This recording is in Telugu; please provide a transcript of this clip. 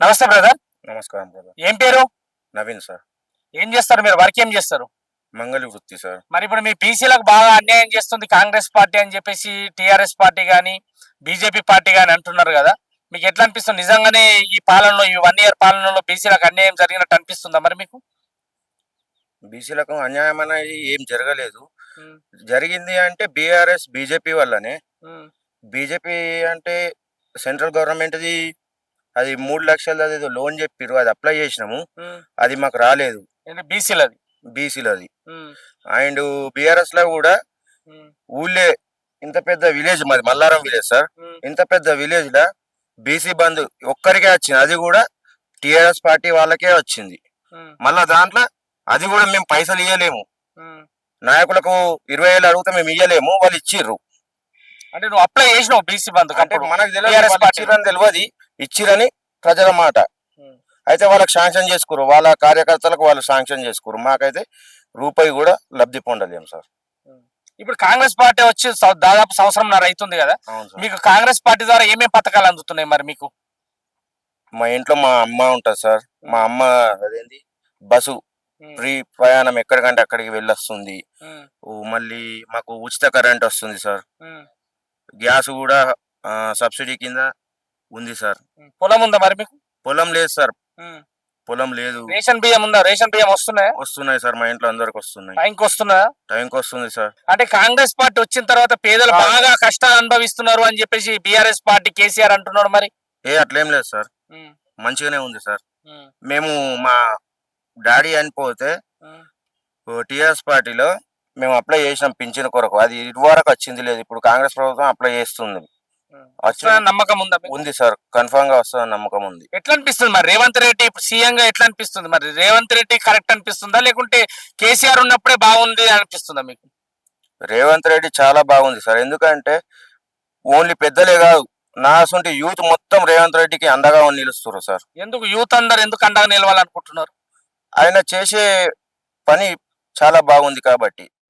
నమస్తే బ్రదర్ నమస్కారం బ్రదర్ ఏం పేరు? నవీన్ సార్ ఏం చేస్తారు? మీరు వర్క్ ఏం చేస్తారు? మంగళి వృత్తి సార్ మరి ఇప్పుడు మీ బీసీలకు బాగా అన్యాయం చేస్తుంది కాంగ్రెస్ పార్టీ అని చెప్పేసి టిఆర్ఎస్ పార్టీ గాని బీజేపీ పార్టీ గాని అంటున్నారు కదా. మీకు ఎట్లా అనిపిస్తుంది? నిజంగానే ఈ పాలనలో ఈ వన్ ఇయర్ పాలనలో బీసీలకు అన్యాయం జరిగినట్టు అనిపిస్తుందా మరి మీకు? బీసీలకు అన్యాయం అనేది ఏం జరగలేదు. జరిగింది అంటే బీఆర్ఎస్ బీజేపీ వల్లనే. బీజేపీ అంటే సెంట్రల్ గవర్నమెంట్ది అది మూడు లక్షలు అది ఏదో లోన్ చెప్పిర్రు అది అప్లై చేసినాము. అది మాకు రాలేదు. బీసీలది? బీసీలది. అండ్ బీఆర్ఎస్లో కూడా ఊళ్ళే ఇంత పెద్ద విలేజ్ మాది మల్లారం విలేజ్ సార్. ఇంత పెద్ద విలేజ్ లా బీసీ బంద్ ఒక్కరికే వచ్చింది. అది కూడా టిఆర్ఎస్ పార్టీ వాళ్ళకే వచ్చింది. మళ్ళా దాంట్లో అది కూడా మేము పైసలు ఇవ్వలేము నాయకులకు ఇరవై వేలు అడిగితే మేము ఇవ్వలేము వాళ్ళు ఇచ్చిర్రు. అంటే నువ్వు అప్లై చేసినావు బీసీ బంధు అంటే మనకు తెలియదు తెలియదు. ఇచ్చిరని ప్రజల మాట. అయితే వాళ్ళకి శాంక్షన్ చేసుకురు. వాళ్ళ కార్యకర్తలకు వాళ్ళు శాంక్షన్ చేసుకురు. మాకైతే రూపాయి కూడా లబ్ధి పొందలేము సార్. ఇప్పుడు కాంగ్రెస్ పార్టీ వచ్చి దాదాపు సంవత్సరం అవుతుంది కదా? మీకు కాంగ్రెస్ పార్టీ ద్వారా ఏమేమి పథకాలు అందుతున్నాయి మరి మీకు? మా ఇంట్లో మా అమ్మ ఉంటుంది సార్. మా అమ్మ అదేంది? బస్సు ఫ్రీ ప్రయాణం ఎక్కడికంటే అక్కడికి వెళ్ళొస్తుంది. మళ్ళీ మాకు ఉచిత కరెంట్ వస్తుంది సార్. గ్యాస్ కూడా సబ్సిడీ కింద ఉంది సార్. పొలం ఉందా మరి మీకు? పొలం లేదు సార్. పొలం లేదు. రేషన్ బియ్యం ఉందా? రేషన్ బియ్యం వస్తున్నాయా? వస్తున్నాయి సార్ మా ఇంట్లో అందరికి వస్తున్నాయి. టైంకి వస్తున్నదా టైంకి వస్తుంది సార్. అంటే కాంగ్రెస్ పార్టీ వచ్చిన తర్వాత పేదలు. బాగా కష్టాలు అనుభవిస్తున్నారు అని చెప్పేసి బీఆర్ఎస్ పార్టీ కేసీఆర్ అంటున్నాడు మరి. ఏ అట్లేం లేదు సార్. మంచిగానే ఉంది సార్. మేము మా డాడీ చనిపోతే టిఆర్ఎస్ పార్టీలో మేము అప్లై చేసినాం పింఛన్ కొరకు. అది ఇదివరకు వచ్చింది లేదు. ఇప్పుడు కాంగ్రెస్ ప్రభుత్వం అప్లై చేస్తుంది. నమ్మకం ఉందా? ఉంది సార్. కన్ఫర్మ్గా వస్తుందని నమ్మకం ఉంది. ఎట్లా అనిపిస్తుంది మరి? రేవంత్ రెడ్డి ఇప్పుడు సీఎం గా ఎట్లా అనిపిస్తుంది మరి? రేవంత్ రెడ్డి కరెక్ట్ అనిపిస్తుందా? లేకుంటే కేసీఆర్ ఉన్నప్పుడే బాగుంది అనిపిస్తుందా మీకు? రేవంత్ రెడ్డి చాలా బాగుంది సార్. ఎందుకంటే ఓన్లీ పెద్దలే కాదు నా అసంటి యూత్ మొత్తం రేవంత్ రెడ్డికి అండగా నిలుస్తున్నారు సార్. ఎందుకు? యూత్ అందరు ఎందుకు అండగా నిలవాలనుకుంటున్నారు? ఆయన చేసే పని చాలా బాగుంది కాబట్టి.